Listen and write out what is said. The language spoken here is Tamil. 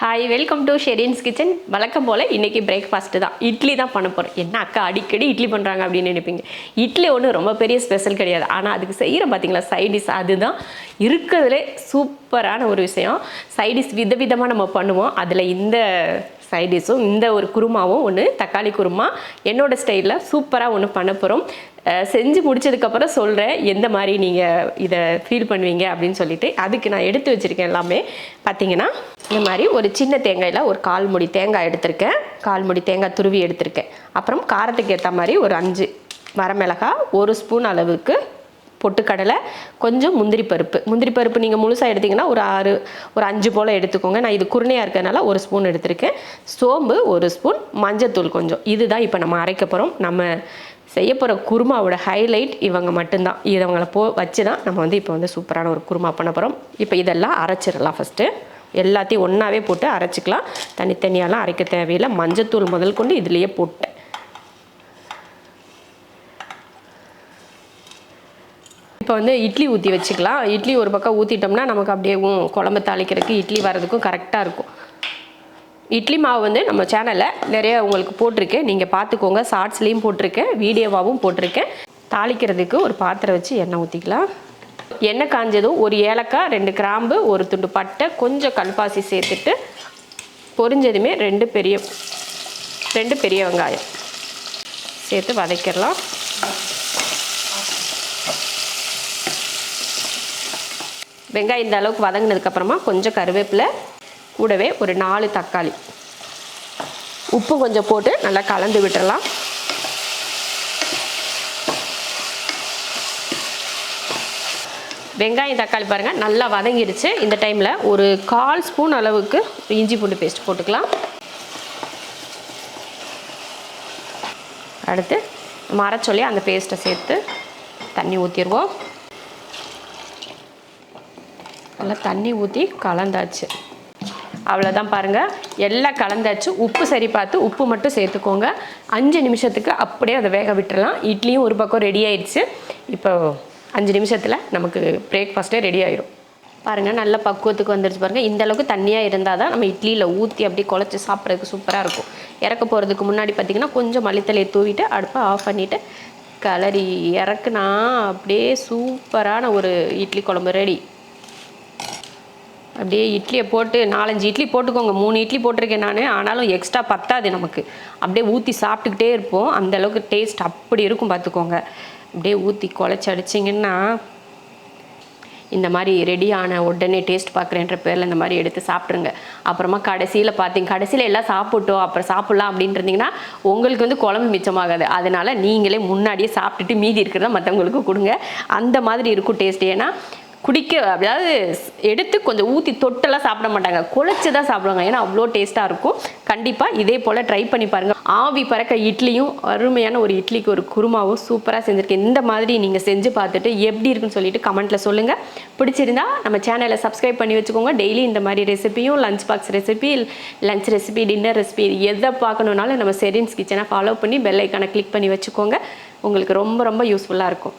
Hi welcome to Sherin's kitchen வழக்கம் போல் இன்றைக்கி பிரேக்ஃபாஸ்ட்டு தான். இட்லி தான் பண்ண போகிறோம் என்ன அக்கா அடிக்கடி இட்லி பண்ணுறாங்க அப்படின்னு நினைப்பீங்க. இட்லி ஒன்றும் ரொம்ப பெரிய ஸ்பெஷல் கிடையாது. ஆனால் அதுக்கு செய்கிற பார்த்தீங்களா சைடிஷ் அதுதான். இருக்கிறதுலே சூப்பரான ஒரு விஷயம். சைடிஷ் விதவிதமாக நம்ம பண்ணுவோம். அதில் இந்த சைடிஷும் இந்த ஒரு குருமாவும் ஒன்று தக்காளி குருமா என்னோடய ஸ்டைலில் சூப்பராக ஒன்று பண்ண போகிறோம் செஞ்சு முடிச்சதுக்கப்புறம் சொல்கிறேன் எந்த மாதிரி நீங்கள் இதை ஃபீல் பண்ணுவீங்க அப்படின்னு சொல்லிட்டு. அதுக்கு நான் எடுத்து வச்சுருக்கேன் எல்லாமே. பார்த்தீங்கன்னா இந்த மாதிரி ஒரு சின்ன தேங்காயில் ஒரு கால் முடி தேங்காய் எடுத்திருக்கேன். கால் முடி தேங்காய் துருவி எடுத்திருக்கேன். அப்புறம் காரத்துக்கு ஏற்ற மாதிரி ஒரு அஞ்சு வரமிளகாய் ஒரு ஸ்பூன் அளவுக்கு பொட்டுக்கடலை கொஞ்சம் முந்திரி பருப்பு. முந்திரி பருப்பு நீங்கள் முழுசாக எடுத்தீங்கன்னா ஒரு ஆறு ஒரு அஞ்சு போல் எடுத்துக்கோங்க. நான் இது குருணையாக இருக்கிறதுனால ஒரு ஸ்பூன் எடுத்திருக்கேன். சோம்பு ஒரு ஸ்பூன் மஞ்சத்தூள் கொஞ்சம். இதுதான் இப்போ நம்ம அரைக்க போகிறோம் நம்ம செய்ய போகிற குருமாவோட ஹைலைட் இவங்க மட்டும்தான். இவங்களை போ வச்சு தான் நம்ம வந்து இப்போ வந்து சூப்பரான ஒரு குருமா பண்ண போகிறோம் இப்போ இதெல்லாம் அரைச்சிடலாம் ஃபஸ்ட்டு எல்லாத்தையும் ஒன்றாவே போட்டு அரைச்சிக்கலாம். தனித்தனியாலாம் அரைக்க தேவையில்லை. மஞ்சத்தூள் முதல் கொண்டு இதுலேயே போட்டேன் இப்போ வந்து இட்லி ஊற்றி வச்சுக்கலாம். இட்லி ஒரு பக்கம் ஊற்றிட்டோம்னா நமக்கு அப்படியே குழம்பு தாளிக்கிறதுக்கு இட்லி வர்றதுக்கும் கரெக்டாக இருக்கும். இட்லி மாவு வந்து நம்ம சேனலில் நிறைய உங்களுக்கு போட்டிருக்கேன் நீங்கள் பார்த்துக்கோங்க. ஷார்ட்ஸ்லேயும் போட்டிருக்கேன் வீடியோவாகவும் போட்டிருக்கேன் தாளிக்கிறதுக்கு ஒரு பாத்திரம் வச்சு எண்ணெய் ஊற்றிக்கலாம் எண்ணெய் காஞ்சதும் ஒரு ஏலக்காய் ரெண்டு கிராம்பு ஒரு துண்டு பட்டை கொஞ்சம் கல்பாசி சேர்த்துட்டு பொரிஞ்சதுமே ரெண்டு பெரிய ரெண்டு பெரிய வெங்காயம். சேர்த்து வதக்கிடலாம். வெங்காயம் இந்த அளவுக்கு வதங்கினதுக்கப்புறமா கொஞ்சம் கருவேப்பிலை கூடவே ஒரு நாலு தக்காளி. உப்பு கொஞ்சம் போட்டு நல்லா கலந்து விட்டுடலாம் வெங்காயம் தக்காளி பாருங்கள் நல்லா வதங்கிடுச்சு இந்த டைமில் ஒரு கால் ஸ்பூன் அளவுக்கு இஞ்சி பூண்டு பேஸ்ட் போட்டுக்கலாம். அடுத்து மரச்சொல்லி அந்த பேஸ்ட்டை சேர்த்து தண்ணி ஊற்றிடுவோம் நல்லா தண்ணி ஊற்றி கலந்தாச்சு. அவ்வளோதான் பாருங்கள் எல்லாம் கலந்தாச்சு. உப்பு சரி பார்த்து உப்பு மட்டும் சேர்த்துக்கோங்க. அஞ்சு நிமிஷத்துக்கு அப்படியே அதை வேக விட்டுறலாம். இட்லியும் ஒரு பக்கம் ரெடி ஆயிடுச்சு. இப்போ அஞ்சு நிமிஷத்தில் நமக்கு பிரேக்ஃபாஸ்ட்டே ரெடி ஆயிரும். பாருங்கள் நல்ல பக்குவத்துக்கு வந்துடுச்சு பாருங்கள் இந்த அளவுக்கு தண்ணியாக இருந்தால் தான் நம்ம இட்லியில் ஊற்றி அப்படியே குழச்சி சாப்பிட்றதுக்கு சூப்பராக இருக்கும். இறக்க போகிறதுக்கு முன்னாடி பார்த்திங்கன்னா கொஞ்சம் மல்லித்தலையை தூவிட்டு அடுப்பை ஆஃப் பண்ணிவிட்டு கலரி இறக்குனா அப்படியே சூப்பரான ஒரு இட்லி குழம்பு ரெடி அப்படியே இட்லியை போட்டு நாலஞ்சு இட்லி போட்டுக்கோங்க. மூணு இட்லி போட்டிருக்கேன் நான். ஆனாலும் எக்ஸ்ட்ரா பத்தாது நமக்கு. அப்படியே ஊற்றி சாப்பிட்டுக்கிட்டே இருப்போம். அந்த அளவுக்கு டேஸ்ட் அப்படி இருக்கும் பார்த்துக்கோங்க அப்படியே ஊற்றி குழச்சி அடிச்சிங்கன்னா இந்த மாதிரி ரெடியான உடனே டேஸ்ட் பார்க்குறேன்ற பேரில் இந்த மாதிரி எடுத்து சாப்பிட்ருங்க அப்புறமா கடைசியில் பார்த்தீங்க கடைசியில் எல்லாம் சாப்பிட்டோம் அப்புறம் சாப்பிட்லாம் அப்படின்ட்டு இருந்தீங்கன்னா உங்களுக்கு வந்து குழம்பு மிச்சமாகாது. அதனால் நீங்களே முன்னாடியே சாப்பிட்டுட்டு மீதி இருக்கிறத மற்றவங்களுக்கு கொடுங்க. அந்த மாதிரி இருக்கும் டேஸ்ட் ஏன்னா குடிக்க அதாவது எடுத்து கொஞ்சம் ஊற்றி தொட்டெல்லாம் சாப்பிட மாட்டாங்க. குழச்சி தான் சாப்பிடுவாங்க. ஏன்னா அவ்வளோ டேஸ்ட்டாக இருக்கும். கண்டிப்பாக இதே போல் ட்ரை பண்ணி பாருங்கள் ஆவி பறக்க இட்லியும் அருமையான ஒரு இட்லிக்கு ஒரு குருமாவும் சூப்பராக செஞ்சுருக்கேன். இந்த மாதிரி நீங்கள் செஞ்சு பார்த்துட்டு எப்படி இருக்குன்னு சொல்லிட்டு கமெண்ட்டில் சொல்லுங்கள் பிடிச்சிருந்தா நம்ம சேனலை சப்ஸ்கிரைப் பண்ணி வச்சுக்கோங்க. டெய்லி இந்த மாதிரி ரெசிபியும் lunch box recipe lunch recipe dinner recipe எதை பார்க்கணுன்னாலும் நம்ம செரின்ஸ் கிச்சனை ஃபாலோ பண்ணி பெல் ஐக்கானை கிளிக் பண்ணி வச்சுக்கோங்க. உங்களுக்கு ரொம்ப ரொம்ப யூஸ்ஃபுல்லாக இருக்கும்.